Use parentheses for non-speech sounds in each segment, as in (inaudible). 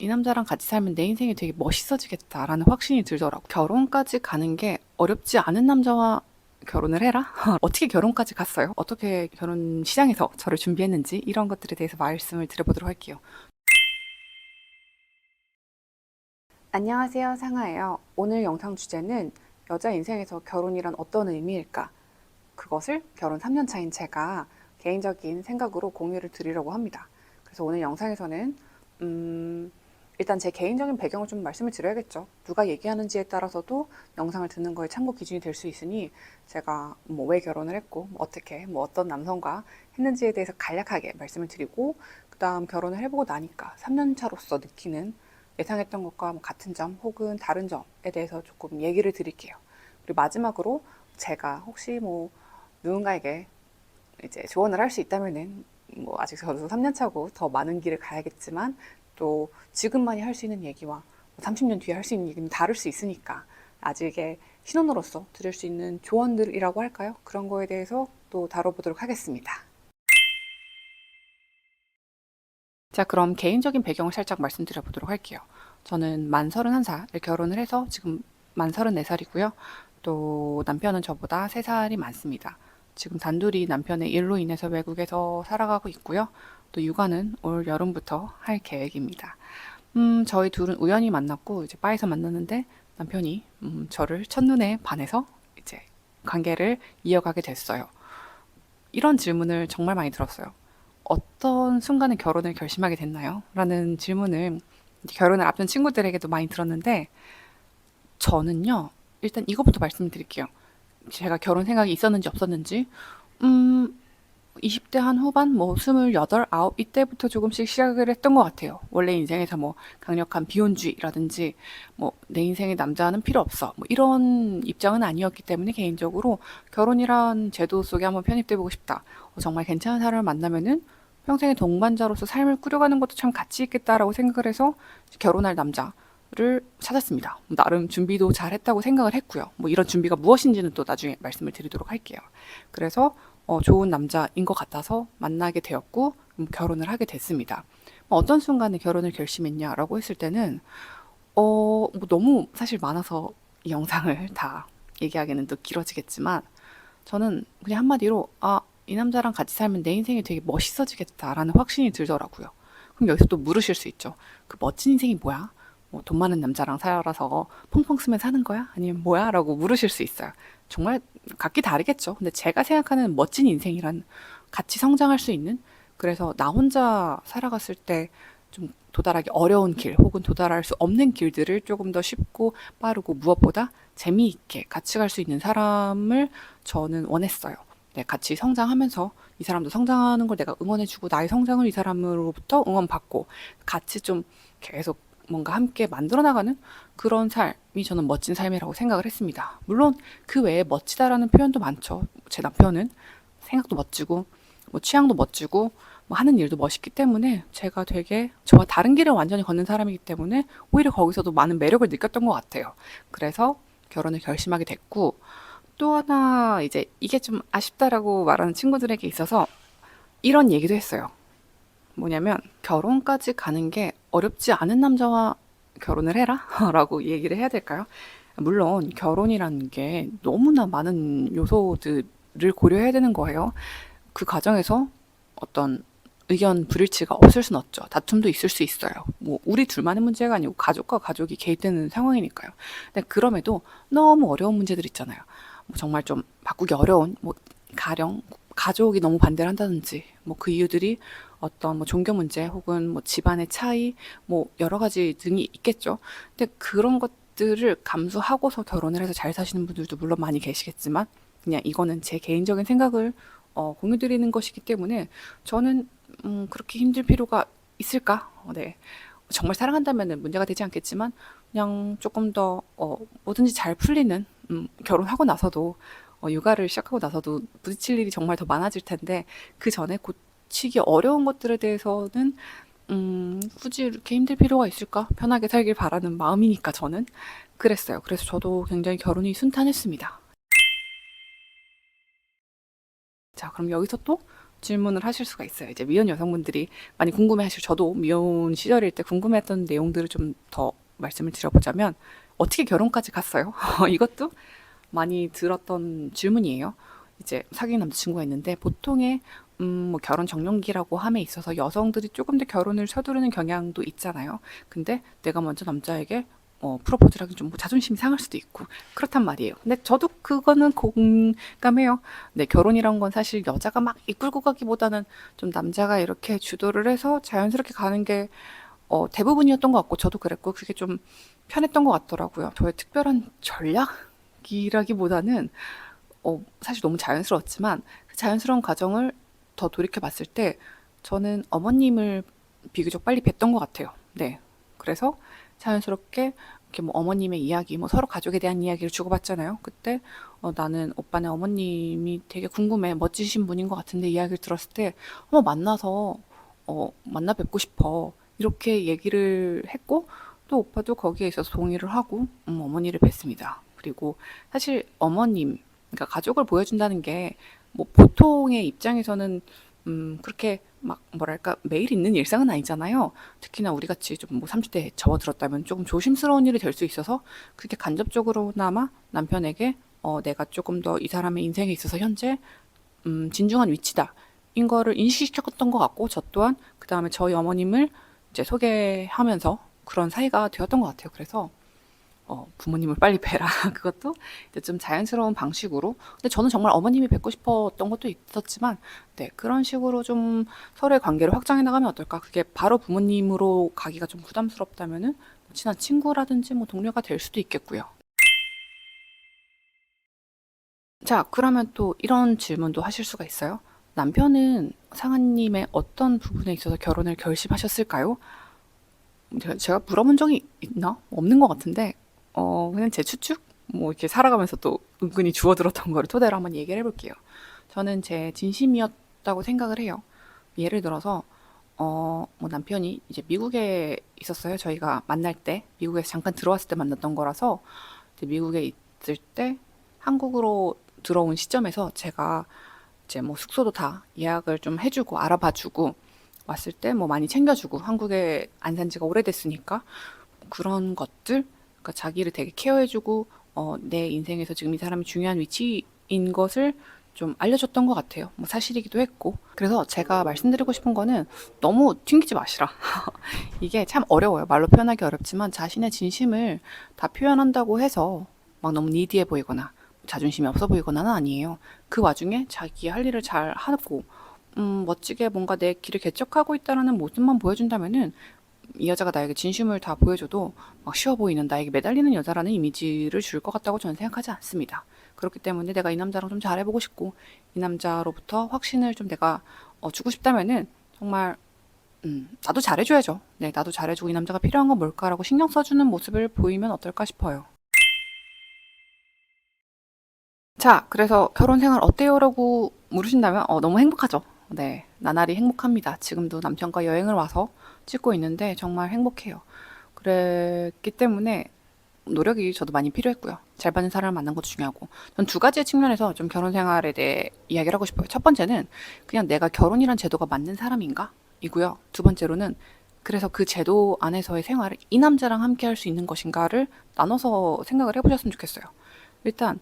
이 남자랑 같이 살면 내 인생이 되게 멋있어지겠다라는 확신이 들더라고. 결혼까지 가는 게 어렵지 않은 남자와 결혼을 해라? (laughs) 어떻게 결혼까지 갔어요? 어떻게 결혼 시장에서 저를 준비했는지 이런 것들에 대해서 말씀을 드려보도록 할게요. 안녕하세요. 상아예요. 오늘 영상 주제는 여자 인생에서 결혼이란 어떤 의미일까? 그것을 결혼 3년 차인 제가 개인적인 생각으로 공유를 드리려고 합니다. 그래서 오늘 영상에서는 음, 일단 제 개인적인 배경을 좀 말씀을 드려야겠죠. 누가 얘기하는지에 따라서도 영상을 듣는 거에 참고 기준이 될 수 있으니 제가 뭐 왜 결혼을 했고 뭐 어떻게 뭐 어떤 남성과 했는지에 대해서 간략하게 말씀을 드리고 그다음 결혼을 해보고 나니까 3년 차로서 느끼는 예상했던 것과 뭐 같은 점 혹은 다른 점에 대해서 조금 얘기를 드릴게요. 그리고 마지막으로 제가 혹시 뭐 누군가에게 이제 조언을 할 수 있다면은 뭐 아직 저도 3년 차고 더 많은 길을 가야겠지만 또 지금만이 할 수 있는 얘기와 30년 뒤에 할 수 있는 얘기는 다를 수 있으니까 아직의 신혼으로서 드릴 수 있는 조언들이라고 할까요? 그런 거에 대해서 또 다뤄보도록 하겠습니다. 자, 그럼 개인적인 배경을 살짝 말씀드려 보도록 할게요. 저는 만 31살에 결혼을 해서 지금 만 34살이고요. 또 남편은 저보다 3살이 많습니다. 지금 단둘이 남편의 일로 인해서 외국에서 살아가고 있고요. 또 육아는 올 여름부터 할 계획입니다. 음, 저희 둘은 우연히 만났고 이제 바에서 만났는데 남편이 음, 저를 첫눈에 반해서 이제 관계를 이어가게 됐어요. 이런 질문을 정말 많이 들었어요. 어떤 순간에 결혼을 결심하게 됐나요? 라는 질문을 결혼을 앞둔 친구들에게도 많이 들었는데 저는요, 일단 이것부터 말씀드릴게요. 제가 결혼 생각이 있었는지 없었는지, 음, 20대 한 후반, 뭐, 28, 9, 이때부터 조금씩 시작을 했던 것 같아요. 원래 인생에서 뭐, 강력한 비혼주의라든지, 뭐, 내 인생에 남자는 필요 없어. 뭐, 이런 입장은 아니었기 때문에 개인적으로 결혼이란 제도 속에 한번 편입돼보고 싶다. 어, 정말 괜찮은 사람을 만나면은 평생의 동반자로서 삶을 꾸려가는 것도 참 가치 있겠다라고 생각을 해서 결혼할 남자 를 찾았습니다. 나름 준비도 잘 했다고 생각을 했고요. 뭐 이런 준비가 무엇인지는 또 나중에 말씀을 드리도록 할게요. 그래서 어, 좋은 남자인 것 같아서 만나게 되었고 음, 결혼을 하게 됐습니다. 뭐 어떤 순간에 결혼을 결심했냐라고 했을 때는 어, 뭐 너무 사실 많아서 이 영상을 (laughs) 다 얘기하기는 또 길어지겠지만 저는 그냥 한마디로 아, 이 남자랑 같이 살면 내 인생이 되게 멋있어지겠다라는 확신이 들더라고요. 그럼 여기서 또 물으실 수 있죠. 그 멋진 인생이 뭐야? 뭐 돈 많은 남자랑 살아서 펑펑 쓰면 사는 거야? 아니면 뭐야? 라고 물으실 수 있어요. 정말 각기 다르겠죠. 근데 제가 생각하는 멋진 인생이란 같이 성장할 수 있는 그래서 나 혼자 살아갔을 때 좀 도달하기 어려운 길 혹은 도달할 수 없는 길들을 조금 더 쉽고 빠르고 무엇보다 재미있게 같이 갈 수 있는 사람을 저는 원했어요. 네, 같이 성장하면서 이 사람도 성장하는 걸 내가 응원해주고 나의 성장을 이 사람으로부터 응원받고 같이 좀 계속 뭔가 함께 만들어 나가는 그런 삶이 저는 멋진 삶이라고 생각을 했습니다. 물론 그 외에 멋지다라는 표현도 많죠. 제 남편은 생각도 멋지고 뭐 취향도 멋지고 뭐 하는 일도 멋있기 때문에 제가 되게 저와 다른 길을 완전히 걷는 사람이기 때문에 오히려 거기서도 많은 매력을 느꼈던 것 같아요. 그래서 결혼을 결심하게 됐고 또 하나 이제 이게 좀 아쉽다라고 말하는 친구들에게 있어서 이런 얘기도 했어요. 뭐냐면 결혼까지 가는 게 어렵지 않은 남자와 결혼을 해라? (laughs) 라고 얘기를 해야 될까요? 물론 결혼이라는 게 너무나 많은 요소들을 고려해야 되는 거예요. 그 과정에서 어떤 의견 불일치가 없을 순 없죠. 다툼도 있을 수 있어요. 뭐 우리 둘만의 문제가 아니고 가족과 가족이 개입되는 상황이니까요. 근데 그럼에도 너무 어려운 문제들 있잖아요. 뭐 정말 좀 바꾸기 어려운 뭐 가령 가족이 너무 반대를 한다든지 뭐 그 이유들이 어떤 뭐 종교 문제 혹은 뭐 집안의 차이 뭐 여러 가지 등이 있겠죠. 근데 그런 것들을 감수하고서 결혼을 해서 잘 사시는 분들도 물론 많이 계시겠지만 그냥 이거는 제 개인적인 생각을 어, 공유드리는 것이기 때문에 저는 음, 그렇게 힘들 필요가 있을까? 어, 네. 정말 사랑한다면 문제가 되지 않겠지만 그냥 조금 더 어, 뭐든지 잘 풀리는 음, 결혼하고 나서도 어, 육아를 시작하고 나서도 부딪힐 일이 정말 더 많아질 텐데 그 전에 고치기 어려운 것들에 대해서는 음, 굳이 이렇게 힘들 필요가 있을까? 편하게 살길 바라는 마음이니까 저는 그랬어요. 그래서 저도 굉장히 결혼이 순탄했습니다. 자, 그럼 여기서 또 질문을 하실 수가 있어요. 이제 미혼 여성분들이 많이 궁금해하실 저도 미혼 시절일 때 궁금했던 내용들을 좀 더 말씀을 드려보자면 어떻게 결혼까지 갔어요? (laughs) 이것도 많이 들었던 질문이에요. 이제 사귄 남자친구가 있는데 보통의 음, 뭐 결혼 정년기라고 함에 있어서 여성들이 조금 더 결혼을 서두르는 경향도 있잖아요. 근데 내가 먼저 남자에게 어, 프로포즈를 하기 좀뭐 자존심이 상할 수도 있고 그렇단 말이에요. 근데 저도 그거는 공감해요. 네, 결혼이란 건 사실 여자가 막 이끌고 가기보다는 좀 남자가 이렇게 주도를 해서 자연스럽게 가는 게 어, 대부분이었던 것 같고 저도 그랬고 그게 좀 편했던 것 같더라고요. 저의 특별한 전략 이라기보다는 어, 사실 너무 자연스러웠지만 그 자연스러운 과정을 더 돌이켜 봤을 때 저는 어머님을 비교적 빨리 뵀던 것 같아요. 네. 그래서 자연스럽게 이렇게 뭐 어머님의 이야기, 뭐 서로 가족에 대한 이야기를 주고받잖아요. 그때 어, 나는 오빠네 어머님이 되게 궁금해, 멋지신 분인 것 같은데 이야기를 들었을 때 한번 만나서 어, 만나 뵙고 싶어 이렇게 얘기를 했고 또 오빠도 거기에 있어서 동의를 하고 음, 어머니를 뵀습니다. 그리고 사실 어머님, 그러니까 가족을 보여준다는 게 뭐 보통의 입장에서는 음, 그렇게 막 뭐랄까 매일 있는 일상은 아니잖아요. 특히나 우리 같이 좀뭐 30대에 접어들었다면 조금 조심스러운 일이 될 수 있어서 그게 간접적으로나마 남편에게 어, 내가 조금 더 이 사람의 인생에 있어서 현재 음, 진중한 위치다. 인 거를 인식시켰던 것 같고 저 또한 그 다음에 저희 어머님을 이제 소개하면서 그런 사이가 되었던 것 같아요. 그래서 어, 부모님을 빨리 뵈라. (laughs) 그것도 좀 자연스러운 방식으로. 근데 저는 정말 어머님이 뵙고 싶었던 것도 있었지만, 네, 그런 식으로 좀 서로의 관계를 확장해 나가면 어떨까? 그게 바로 부모님으로 가기가 좀 부담스럽다면은 뭐 친한 친구라든지 뭐 동료가 될 수도 있겠고요. 자, 그러면 또 이런 질문도 하실 수가 있어요. 남편은 상한님의 어떤 부분에 있어서 결혼을 결심하셨을까요? 제가 물어본 적이 있나? 없는 것 같은데, 어, 그냥 제 추측? 뭐 이렇게 살아가면서 또 은근히 주워들었던 거를 토대로 한번 얘기를 해볼게요. 저는 제 진심이었다고 생각을 해요. 예를 들어서, 어, 뭐 남편이 이제 미국에 있었어요. 저희가 만날 때, 미국에서 잠깐 들어왔을 때 만났던 거라서, 이제 미국에 있을 때 한국으로 들어온 시점에서 제가 이제 뭐 숙소도 다 예약을 좀 해주고 알아봐주고 왔을 때 뭐 많이 챙겨주고 한국에 안 산 지가 오래됐으니까 그런 것들 그러니까 자기를 되게 케어해주고 어, 내 인생에서 지금 이 사람이 중요한 위치인 것을 좀 알려줬던 것 같아요. 뭐 사실이기도 했고. 그래서 제가 말씀드리고 싶은 거는 너무 튕기지 마시라. (laughs) 이게 참 어려워요. 말로 표현하기 어렵지만 자신의 진심을 다 표현한다고 해서 막 너무 니디해 보이거나 자존심이 없어 보이거나는 아니에요. 그 와중에 자기 할 일을 잘 하고 음, 멋지게 뭔가 내 길을 개척하고 있다라는 모습만 보여준다면은 이 여자가 나에게 진심을 다 보여줘도 막 쉬워 보이는 나에게 매달리는 여자라는 이미지를 줄 것 같다고 저는 생각하지 않습니다. 그렇기 때문에 내가 이 남자랑 좀 잘해보고 싶고 이 남자로부터 확신을 좀 내가 어, 주고 싶다면은 정말 음, 나도 잘해줘야죠. 네, 나도 잘해주고 이 남자가 필요한 건 뭘까라고 신경 써주는 모습을 보이면 어떨까 싶어요. 자, 그래서 결혼 생활 어때요?라고 물으신다면 어, 너무 행복하죠. 네, 나날이 행복합니다. 지금도 남편과 여행을 와서 찍고 있는데 정말 행복해요. 그랬기 때문에 노력이 저도 많이 필요했고요. 잘 받는 사람을 만난 것도 중요하고. 전 두 가지의 측면에서 좀 결혼 생활에 대해 이야기를 하고 싶어요. 첫 번째는 그냥 내가 결혼이란 제도가 맞는 사람인가? 이고요. 두 번째로는 그래서 그 제도 안에서의 생활을 이 남자랑 함께 할 수 있는 것인가를 나눠서 생각을 해보셨으면 좋겠어요. 일단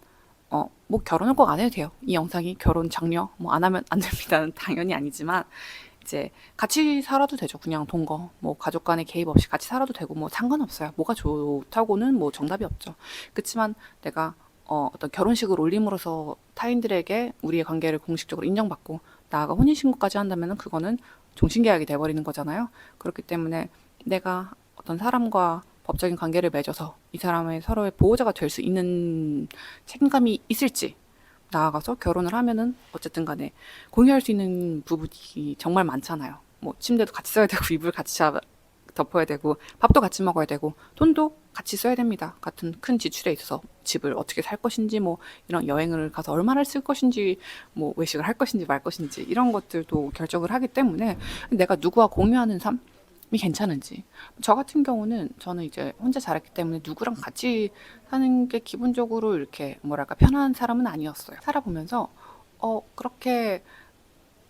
어, 뭐 결혼을 꼭 안 해도 돼요. 이 영상이 결혼 장려 뭐 안 하면 안 됩니다는 (laughs) 당연히 아니지만 이제 같이 살아도 되죠. 그냥 동거 뭐 가족 간의 개입 없이 같이 살아도 되고 뭐 상관없어요. 뭐가 좋다고는 뭐 정답이 없죠. 그렇지만 내가 어, 어떤 결혼식을 올림으로써 타인들에게 우리의 관계를 공식적으로 인정받고 나아가 혼인신고까지 한다면 그거는 종신계약이 돼버리는 거잖아요. 그렇기 때문에 내가 어떤 사람과 법적인 관계를 맺어서 이 사람의 서로의 보호자가 될 수 있는 책임감이 있을지 나아가서 결혼을 하면은 어쨌든 간에 공유할 수 있는 부분이 정말 많잖아요. 뭐 침대도 같이 써야 되고 (laughs) 이불 같이 덮어야 되고 밥도 같이 먹어야 되고 돈도 같이 써야 됩니다. 같은 큰 지출에 있어서 집을 어떻게 살 것인지 뭐 이런 여행을 가서 얼마를 쓸 것인지 뭐 외식을 할 것인지 말 것인지 이런 것들도 결정을 하기 때문에 내가 누구와 공유하는 삶이 괜찮은지. 저 같은 경우는 저는 이제 혼자 자랐기 때문에 누구랑 같이 사는 게 기본적으로 이렇게 뭐랄까 편한 사람은 아니었어요. 살아보면서 어 그렇게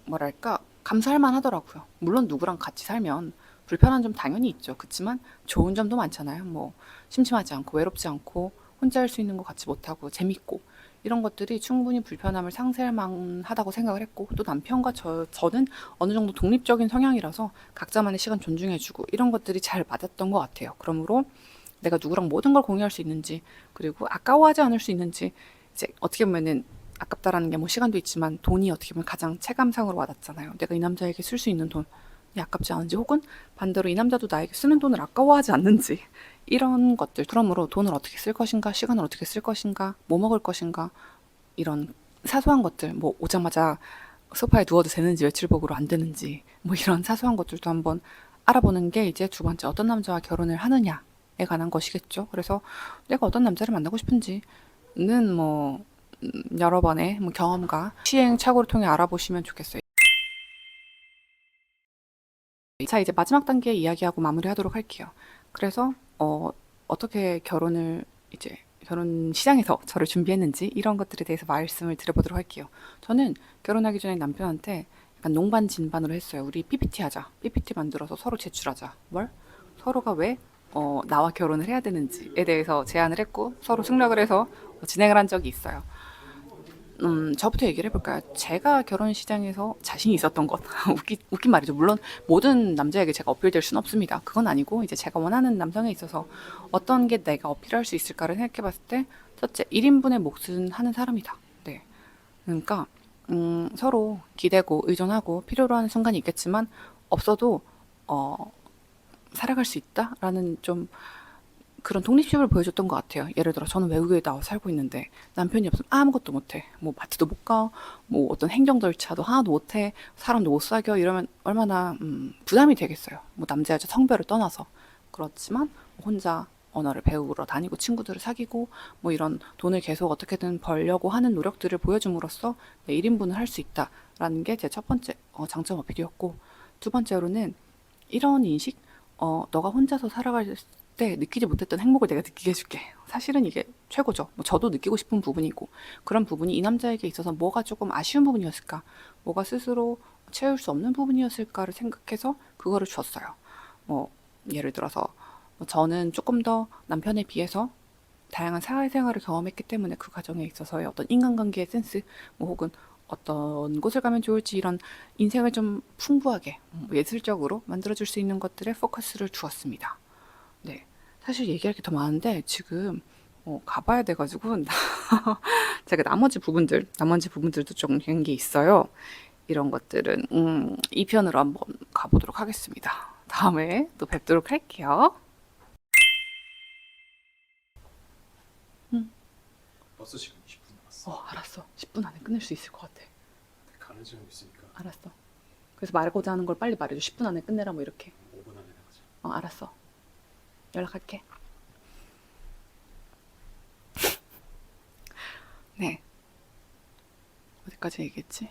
뭐랄까 감수할 만 하더라고요. 물론 누구랑 같이 살면 불편한 점 당연히 있죠. 그렇지만 좋은 점도 많잖아요. 뭐 심심하지 않고 외롭지 않고 혼자 할 수 있는 거 같이 못하고 재밌고 이런 것들이 충분히 불편함을 상쇄할 만하다고 생각을 했고 또 남편과 저, 저는 어느 정도 독립적인 성향이라서 각자만의 시간 존중해주고 이런 것들이 잘 맞았던 것 같아요. 그러므로 내가 누구랑 모든 걸 공유할 수 있는지 그리고 아까워하지 않을 수 있는지 이제 어떻게 보면은 아깝다라는 게 뭐 시간도 있지만 돈이 어떻게 보면 가장 체감상으로 와닿잖아요. 내가 이 남자에게 쓸 수 있는 돈이 아깝지 않은지 혹은 반대로 이 남자도 나에게 쓰는 돈을 아까워하지 않는지 이런 것들 그러므로 돈을 어떻게 쓸 것인가 시간을 어떻게 쓸 것인가 뭐 먹을 것인가 이런 사소한 것들 뭐 오자마자 소파에 누워도 되는지 외출복으로 안 되는지 뭐 이런 사소한 것들도 한번 알아보는 게 이제 두 번째 어떤 남자와 결혼을 하느냐에 관한 것이겠죠. 그래서 내가 어떤 남자를 만나고 싶은지는 뭐 음, 여러 번의 뭐 경험과 시행착오를 통해 알아보시면 좋겠어요. 자, 이제 마지막 단계 이야기하고 마무리하도록 할게요. 그래서 어, 어떻게 결혼을 이제 결혼 시장에서 저를 준비했는지 이런 것들에 대해서 말씀을 드려보도록 할게요. 저는 결혼하기 전에 남편한테 약간 농반 진반으로 했어요. 우리 PPT 하자. PPT 만들어서 서로 제출하자. 뭘? 서로가 왜 어, 나와 결혼을 해야 되는지에 대해서 제안을 했고 서로 승낙을 해서 진행을 한 적이 있어요. 음, 저부터 얘기를 해볼까요? 제가 결혼 시장에서 자신이 있었던 것. (laughs) 웃기, 웃긴 말이죠. 물론 모든 남자에게 제가 어필될 수는 없습니다. 그건 아니고, 이제 제가 원하는 남성에 있어서 어떤 게 내가 어필할 수 있을까를 생각해 봤을 때, 첫째, 1인분의 몫은 하는 사람이다. 네. 그러니까, 음, 서로 기대고 의존하고 필요로 하는 순간이 있겠지만, 없어도, 어, 살아갈 수 있다라는 좀 그런 독립심을 보여줬던 것 같아요. 예를 들어 저는 외국에 나와 살고 있는데 남편이 없으면 아무것도 못해. 뭐 마트도 못 가, 뭐 어떤 행정 절차도 하나도 못해, 사람도 못 사겨 이러면 얼마나 음, 부담이 되겠어요. 뭐 남자 여자 성별을 떠나서 그렇지만 혼자 언어를 배우러 다니고 친구들을 사귀고 뭐 이런 돈을 계속 어떻게든 벌려고 하는 노력들을 보여줌으로써 내 1인분을 할 수 있다라는 게 제 첫 번째 어, 장점 어필이었고 두 번째로는 이런 인식 어, 너가 혼자서 살아갈 때 느끼지 못했던 행복을 내가 느끼게 해줄게. 사실은 이게 최고죠. 뭐 저도 느끼고 싶은 부분이고 그런 부분이 이 남자에게 있어서 뭐가 조금 아쉬운 부분이었을까, 뭐가 스스로 채울 수 없는 부분이었을까를 생각해서 그거를 줬어요. 뭐 예를 들어서 뭐 저는 조금 더 남편에 비해서 다양한 사회생활을 경험했기 때문에 그 과정에 있어서의 어떤 인간관계의 센스, 뭐 혹은 어떤 곳을 가면 좋을지 이런 인생을 좀 풍부하게 음, 예술적으로 만들어줄 수 있는 것들에 포커스를 두었습니다. 네. 사실 얘기할 게 더 많은데 지금 어, 가봐야 돼가지고 (laughs) 제가 나머지 부분들, 나머지 부분들도 좀 그런 게 있어요. 이런 것들은 음, 2편으로 한번 가보도록 하겠습니다. 다음에 또 뵙도록 할게요. 버스 시간 20분 남았어. 어, 알았어. 10분 안에 끝낼 수 있을 것 같아. 가는 시간 있으니까 알았어. 그래서 말하고자 하는 걸 빨리 말해줘. 10분 안에 끝내라 뭐 이렇게. 5분 안에 나가자. 어, 알았어. 연락할게. (laughs) 네. 어디까지 얘기했지?